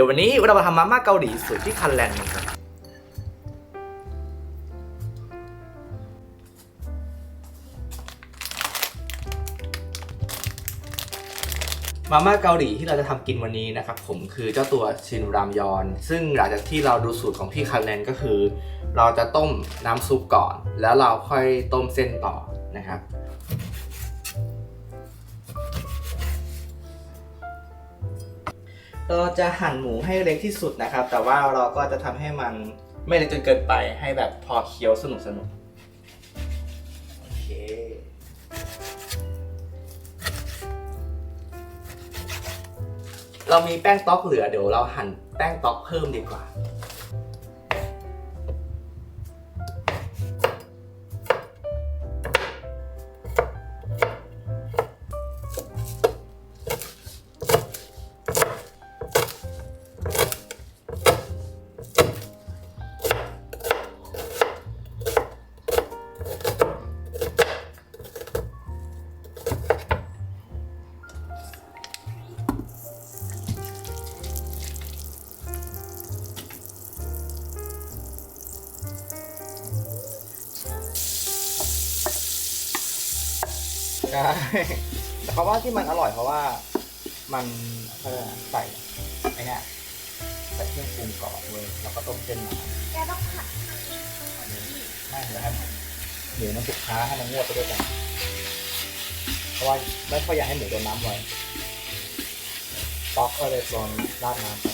ดี๋ยววันนี้เรามาทำมาม่าเกาหลีสูตรที่คันแลนด์กันครับมาม่าเกาหลีที่เราจะทำกินวันนี้นะครับผมคือเจ้าตัวชินรามยอน ซึ่งหลังจากที่เราดูสูตรของพี่คันแลนก็คือ เราจะต้มน้ำซุปก่อน แล้วเราค่อยต้มเส้นต่อนะครับ เราจะหั่นหมูให้เล็กที่สุดนะครับ แต่ว่าเราก็จะทำให้มันไม่เล็กจนเกินไปให้แบบพอเคี้ยวสนุกสนุกโอเคเรามีแป้งต๊อกเหลือเดี๋ยวเราหั่นแป้งต๊อกเพิ่มดีกว่า ช่แต่เพราะว่าที่มันอร่อยเพราะว่ามันเออใส่ไอ้เนี่ยใส่เครื่องปรุงก่อนเลยแล้วก็ต้มเส้นมาแกต้องผัดไม่เดี๋ยวให้หมูมันสุกช้าให้มันงวดไปด้วยกัน เพราะว่าไม่ค่อยอยากให้หมูโดนน้ำไว้ตอกก็เลยลองราดน้ำไป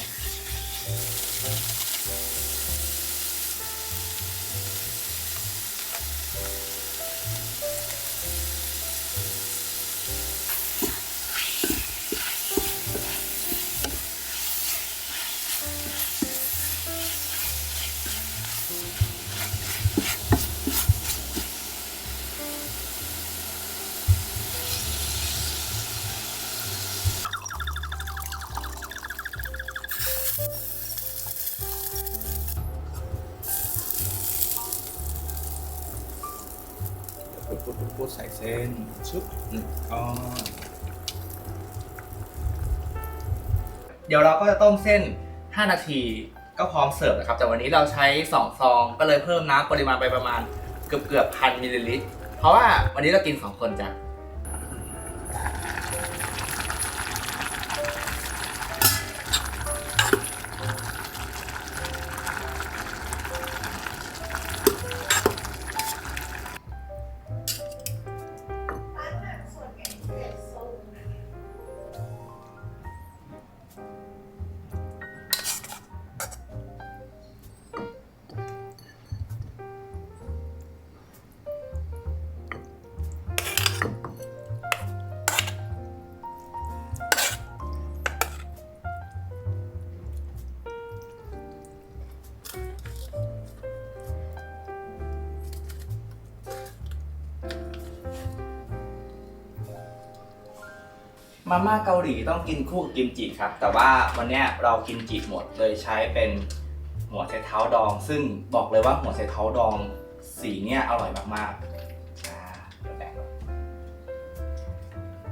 ุ๊บปุ๊บปุ๊บปุ๊บใส่เส้นชุบหนึ่งก้อนเดี๋ยวเราก็จะต้มเส้น 5 นาทีก็พร้อมเสิร์ฟนะครับแต่วันนี้เราใช้ 2 ซองก็เลยเพิ่มน้ำปริมาณไปประมาณเกือบเกือบพันมิลลิลิตรเพราะว่าวันนี้เรากิน 2 คนจ้ะ มาม่าเกาหลีต้องกินคู่กับกิมจิครับ แต่ว่าวันนี้เรากิมจิหมดเลยใช้เป็นหัวไชเท้าดอง ซึ่งบอกเลยว่าหัวไชเท้าดองสีเนี้ยอร่อยมากๆอ่าเดี๋ยวแบ่งก่อน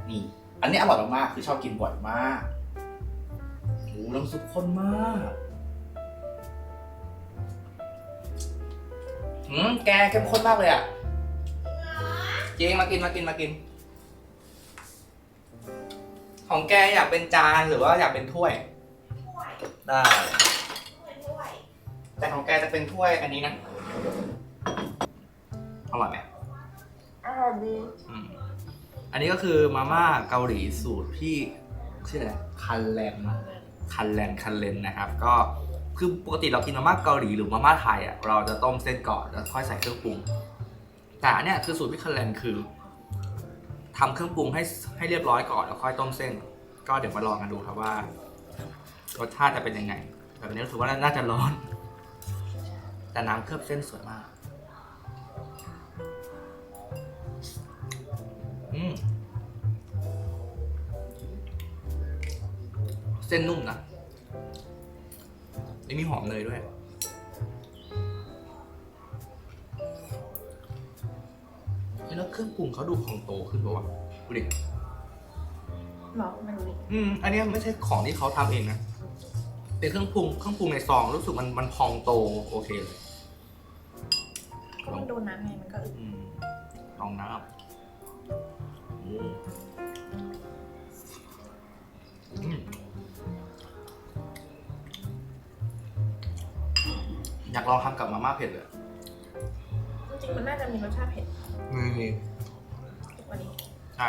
นี่ อันนี้อร่อยมากๆคือชอบกินบ่อยมากโอ้น้ำซุปข้นมากหืมแกเข้มข้นมากเลยอะจริงมากินมากินมากิน ของแกอยากเป็นจานหรือว่าอยากเป็นถ้วย ถ้วยได้ ถ้วยถ้วยแต่ของแกจะเป็นถ้วยอันนี้นะอร่อยไหมอร่อยดีอืมอันนี้ก็คือมาม่าเกาหลีสูตรพี่ชื่ออะไรคันแลนคันแลนคันเลนนะครับ ก็คือปกติเรากินมาม่าเกาหลีหรือมาม่าไทยอะเราจะต้มเส้นก่อนแล้วค่อยใส่เครื่องปรุง แต่อันเนี้ยคือสูตรพี่คันแลนคือ ทำเครื่องปรุงให้ให้เรียบร้อยก่อนแล้วค่อยต้มเส้น ก็เดี๋ยวมาลองกันดูครับว่ารสชาติจะเป็นยังไง แต่วันนี้รู้สึกว่าน่าจะร้อน แต่น้ำเคลือบเส้นสวยมาก อืมเส้นนุ่มนะนี่มีหอมเนยด้วย เฮ้ยแล้วเครื่องปรุงเขาดูของโตขึ้นปะวะดูดิหรอไม่รู้ดิอืม อันเนี้ยไม่ใช่ของที่เขาทำเองนะ เป็นเครื่องปรุงเครื่องปรุงในซองรู้สึกมันมันพองโตโอเคเลย ก็มันโดนน้ำไงมันก็อึดอืมลองน้ำอืมอืมอยากลองทำกับมาม่าเผ็ดเลย จริงๆมันน่าจะมีรสชาติเผ็ด นี่กว่านี้ใช่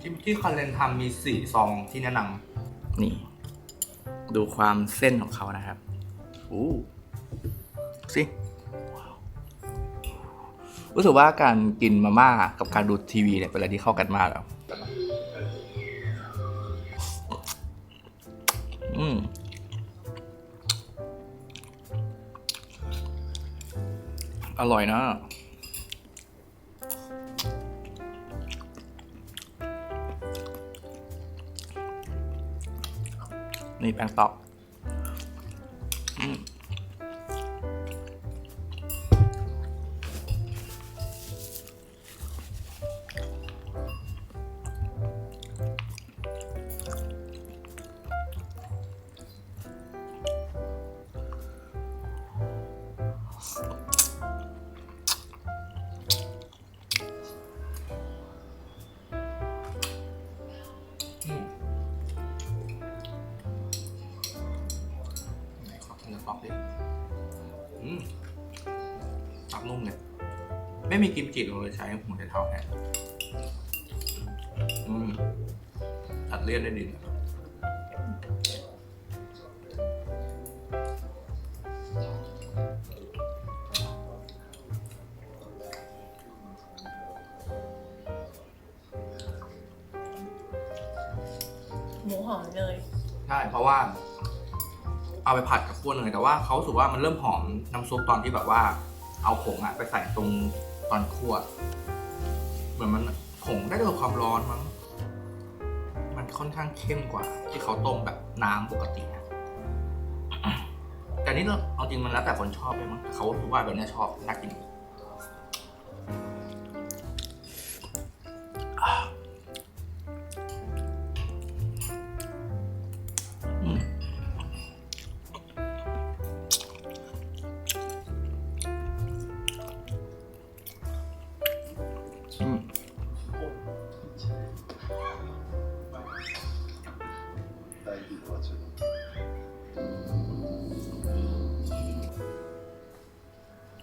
ที่ที่คอนเลนทำมีสี่ซองที่แนะนำนี่ ดูความเส้นของเขานะครับอู้สิรู้สึกว่าการกินมาม่ากับการดูทีวีเนี่ยเป็นอะไรที่เข้ากันมากแล้ว อร่อยนะ นี่แป้งตอก นุ่มเลย ไม่มีกิมจิเราเลยใช้หัวไชเท้าแทนอืมตัดเลี่ยนได้ดีนะหมูหอมเนยใช่เพราะว่า เอาไปผัดกับขั้วเนยแต่ว่าเขารู้สึกว่ามันเริ่มหอมน้ำซุปตอนที่แบบว่า เอาผงอะไปใส่ตรงตอนคั่วเหมือนมันผงได้ด้วยความร้อนมั้งมันค่อนข้างเข้มกว่า ที่เขาต้มแบบน้ำปกตินะแต่นี่เราเอาจริงมันแล้วแต่คนชอบเลยมั้งเขาคิดว่าแบบนี้ชอบน่ากิน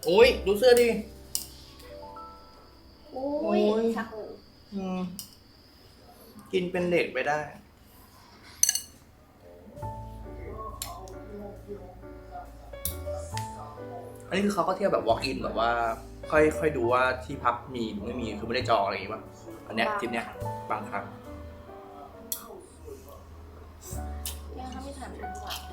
โอ้ยดูเสื้อดิอุ้โอ้ยยชักอืมกินเป็นเด็กไปได้ อันนี้คือเขาก็เที่ยวแบบ walk in แบบว่า ค่อยค่อยดูว่าที่พักมีหรือไม่มีคือไม่ได้จองอะไรอย่างงี้ป่ะอันเนี้ยทริปเนี้ยบางครั้ง ยังถ้าไม่ทานดีกว่า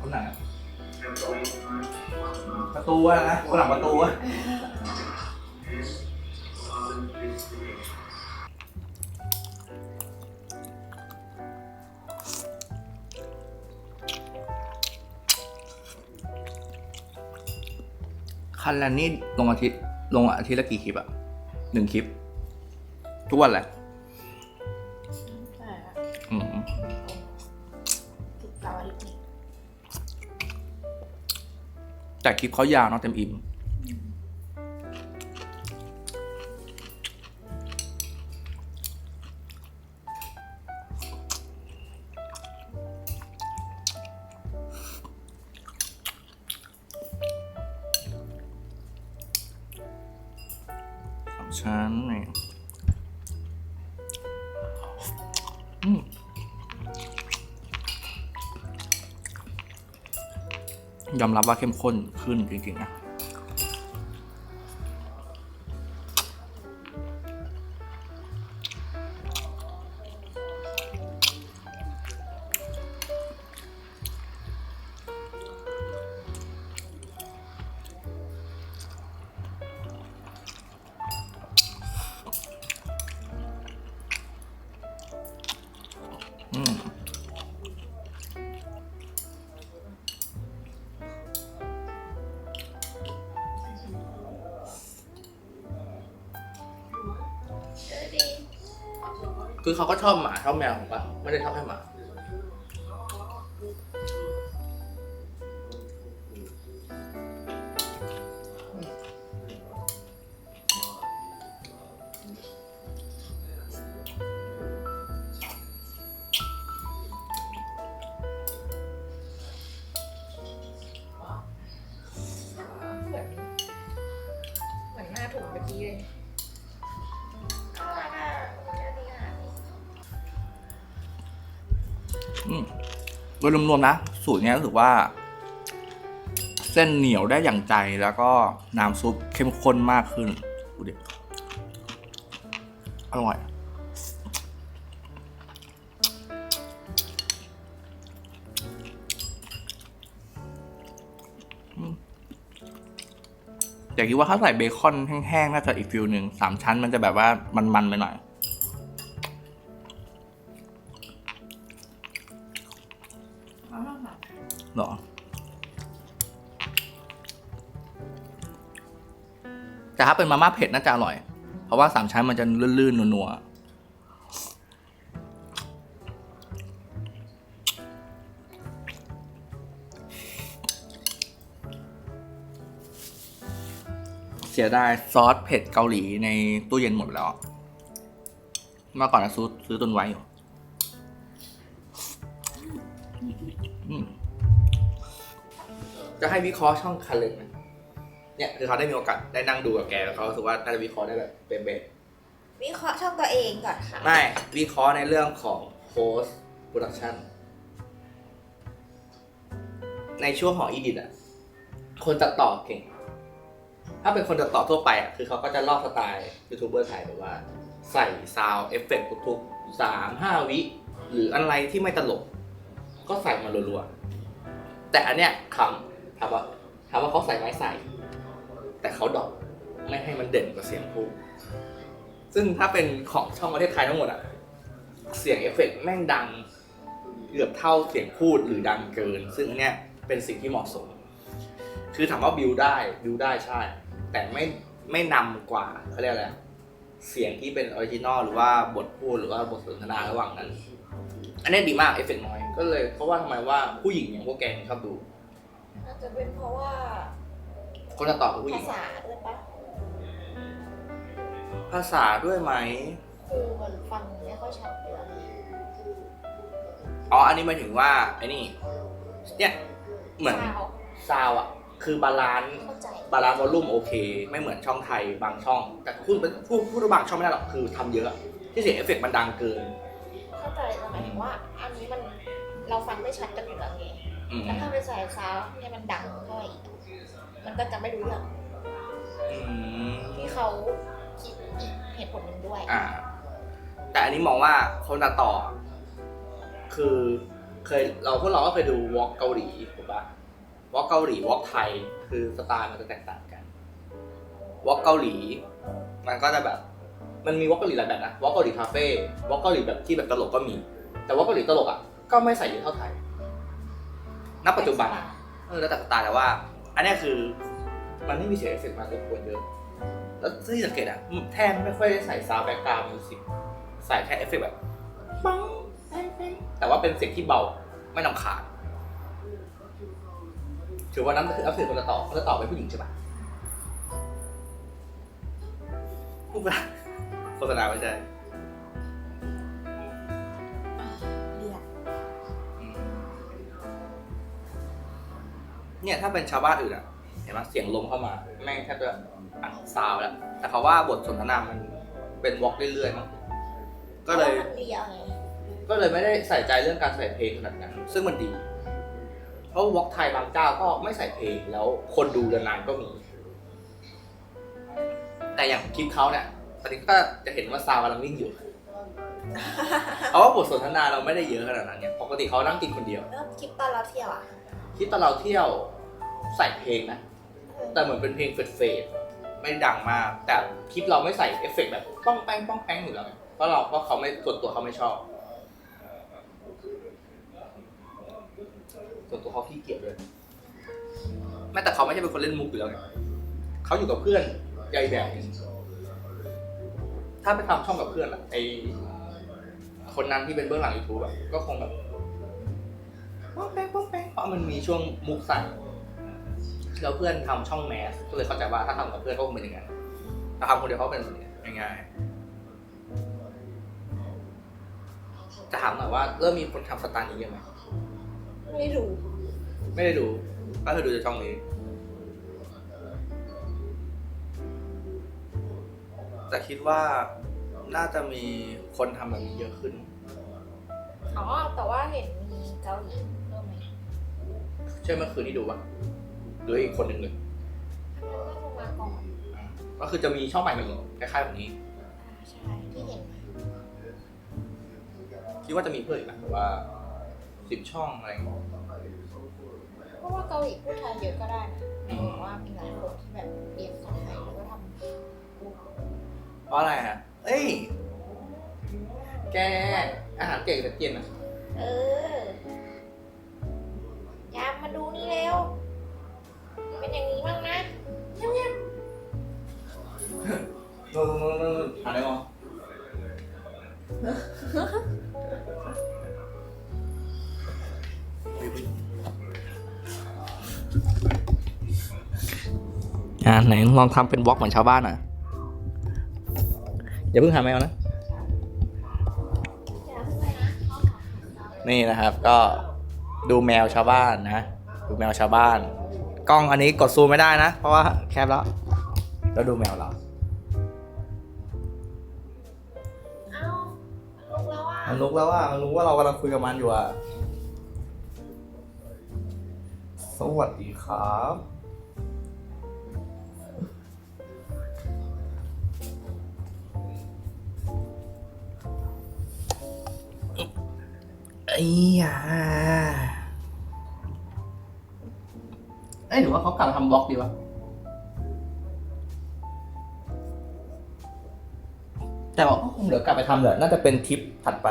คนไหนอะประตูอะนะคนหลังประตูอะันแลนนี่ลงอาทิตย์ลงอาทิตย์ละกี่คลิปอะหนึ่งคลิป ทุกวันแหละแต่คลิปเขายาวเนาะเต็มอิ่ม ยอมรับว่าเข้มข้นขึ้นจริงๆนะ คือเขาก็ชอบหมาชอบแมวผมปะไม่ได้ชอบแค่หมา โดยรวมๆนะ สูตรนี้รู้สึกว่า เส้นเหนียวได้อย่างใจแล้วก็น้ำซุปเข้มข้นมากขึ้นดูดิอร่อยอืมอยากคิดว่าถ้าใส่เบคอนแห้งๆน่าจะอีกฟิลหนึ่งสามชั้นมันจะแบบว่ามันๆไปหน่อย หรอ แต่ถ้าเป็นมาม่าเผ็ดน่าจะอร่อย เพราะว่าสามชั้นมันจะลื่นๆนัวๆเสียดายซอสเผ็ดเกาหลีในตู้เย็นหมดแล้ว เมื่อก่อนนะซื้อซื้อตุนไว้อยู่อืม จะให้วิเคราะห์ช่องคันเลยไหมเนี่ยคือเขาได้มีโอกาสได้นั่งดูกับแกแล้วเขารู้สึกว่าน่าจะวิเคราะห์ได้แบบเป๊ะวิเคราะห์ช่องตัวเองก่อนค่ะ ๆไม่วิเคราะห์ในเรื่องของ post production ในช่วงของอีดิทอะคนตัดต่อเก่ง ถ้าเป็นคนตัดต่อทั่วไปอะคือเขาก็จะลอกสไตล์ยูทูบเบอร์ไทยแบบว่า ใส่ซาวเอฟเฟกต์ทุกๆสามห้าวิ หรืออะไรที่ไม่ตลก ก็ใส่มารัวๆ แต่อันเนี้ยคำ ถามว่าถามว่าเขาใส่ไหมใส่ แต่เขาดรอกไม่ให้มันเด่นกว่าเสียงพูดซึ่งถ้าเป็นของช่องประเทศไทยทั้งหมดอะเสียงเอฟเฟกต์แม่งดังเกือบเท่าเสียงพูดหรือดังเกิน ซึ่งเนี้ยเป็นสิ่งที่เหมาะสม คือถามว่าบิวได้บิวได้ใช่ แต่ไม่ไม่นำกว่าเขาเรียกอะไรเสียงที่เป็นออริจินอลหรือว่าบทพูดหรือว่าบทสนทนาระหว่างนั้น อันนี้ดีมากเอฟเฟกต์น้อย ก็เลยเพราะว่าทำไมว่าผู้หญิงอย่างพวกแกชอบดู จจะเป็นเพราะว่าคนจะตอบคือผู้หภาญิงษาด้วยปะภาษาด้วยไหมคือมันฟังไม่ค่อยชัดเลยอ๋ออันนี้หมายถึงว่าไอ้นี่เนี่ยเหมือนซาวซาวอะคือบาลานซ์เข้าใจบาลานซ์วอลลุ่มโอเค ไม่เหมือนช่องไทยบางช่อง แต่พูดพูดพูดว่าบางช่องไม่ได้หรอกคือทำเยอะ ที่เสียงเอฟเฟกต์มันดังเกิน เข้าใจแต่หมายถึงว่า อันนี้มันเราฟังไม่ชัดกันอยู่แล้วไงอืม แล้วถ้าไปใส่ซาวด์ให้มันดังเข้าไปอีกมันก็จะไม่รู้เรื่องอืมที่เขาคิดอีกเหตุผลหนึ่งด้วย อ่า แต่อันนี้มองว่าคนตัดต่อ คือเคยเราพวกเราก็เคยดูวอล์กเกาหลีถูกปะวอล์กเกาหลีวอล์กไทย คือสไตล์มันจะแตกต่างกันวอล์กเกาหลี มันก็จะแบบ มันมีวอล์กเกาหลีหลายแบบนะวอล์กเกาหลีคาเฟ่วอล์กเกาหลีแบบที่แบบตลกก็มี แต่วอล์กเกาหลีตลกอะก็ไม่ใส่เยอะเท่าไทย ณปัจจุบันเออแล้วแต่สไตล์แต่ว่า อันเนี้ยคือมันไม่มีเสียงเอฟเฟกต์มารบกวนเยอะแล้วที่สังเกตอะแทบไม่ค่อยได้ใส่ซาวด์แบ็กกราวด์มิวสิกใส่แค่เอฟเฟกต์แบบปังแป้งแป้งแต่ว่าเป็นเสียงที่เบาไม่นำขาดถือว่านั้นคืออัพเดตคนจะตอบคนจะตอบเป็นผู้หญิงใช่ปะพูดไปละโฆษณาไม่ใช่ เนี่ยถ้าเป็นชาวบ้านอื่นอะเห็นไหมเสียงลมเข้ามา แม่งแทบจะอัดซาวด์แล้ว แต่เขาว่าบทสนทนามันเป็นวอล์กเรื่อยๆมั้งก็เลยพราะว่ามันเรียวไงก็เลยไม่ได้ใส่ใจเรื่องการใส่เพลงขนาดนั้น ซึ่งมันดี เพราะวอล์กไทยบางเจ้าก็ไม่ใส่เพลงแล้วคนดูนานๆก็มี แต่อย่างคลิปเขาเนี่ยตอนนี้ก็จะเห็นว่าซาวกำลังวิ่งอยู่เพราะว่าบทสนทนาเราไม่ได้เยอะขนาดนั้นเนี่ย ปกติเขานั่งกินคนเดียว แล้วคลิปตอนเราเที่ยวอะ คลิปตอนเราเที่ยวใส่เพลงนะ แต่เหมือนเป็นเพลงเฟดๆไม่ดังมาก แต่คลิปเราไม่ใส่เอฟเฟกต์แบบป้องแป้งป้องแป้งอยู่แล้วไงเพราะเราเพราะเขาไม่ส่วนตัวเขาไม่ชอบส่วนตัวเขาขี้เกียจด้วยแม้แต่เขาไม่ใช่เป็นคนเล่นมุกอยู่แล้วไงเขาอยู่กับเพื่อนใหญ่แบบหนึ่งถ้าไปทำช่องกับเพื่อนอะไอคนนั้นที่เป็นเบื้องหลังยูทูบอะก็คงแบบป้องแป้งป้อง ราะมันมีช่วงมุกใส่แล้วเพื่อนทำช่องแมสก็เลยเข้าใจว่าถ้าทำกับเพื่อนก็คงเป็นอย่างนั้นถ้าทำคนเดียวเขาเป็นแบบนี้ง่ายๆจะถามหน่อยว่าเริ่มมีคนทำสไตล์นี้เยอะไหมไม่รู้ ไม่ได้ดูก็คือดูจากช่องนี้ แต่คิดว่าน่าจะมีคนทำแบบนี้เยอะขึ้น อ๋อ แต่ว่าเห็นมีเกาหลี เริ่มไหมเช่นเมื่อคืนที่ดูปะหรืออีกคนหนึ่งเลยทำไมไม่ลงมาก่อนอ่าก็คือจะมีช่องใหม่มาอีกคล้ายๆแบบนี้ อ่าใช่ที่เห็นมาคิดว่าจะมีเพิ่มอีกนะแต่ว่าสิบช่องอะไรอย่างเงี้ยเพราะว่าเกาหลีพูดไทยเยอะก็ได้นะหมายถึงว่ามีหลายคนที่แบบเรียนภาษาไทยแล้วก็ทำเพราะอะไรอะเอ้ย แกอาหารเก่งแต่เกียนอะเออ เป็นอย่างนี้บ้างนะเงียบนู่นนู่นนู่นอ่านได้มั้งอ่าไหนลองทำเป็นบล็อกเหมือนชาวบ้านอะ อย่าเพิ่งหาแมวนะ ๆอย่าเพิ่งไปนะนี่นะครับ ก็ดูแมวชาวบ้านนะ ดูแมวชาวบ้าน กล้องอันนี้กดซูมไม่ได้นะ เพราะว่าแคบแล้วแล้วดูแมวเราเอ้าลงแล้วอะมันรู้แล้วว่ามันรู้ว่าเรากำลังคุยกับมันอยู่อะ สวัสดีครับไอ้ยา เอ้ยหรือว่าเขากลับมาทำบล็อกดีวะแต่ว่าก็คงเดี๋ยวกลับไปทำเหละน่าจะเป็นทริปถัดไป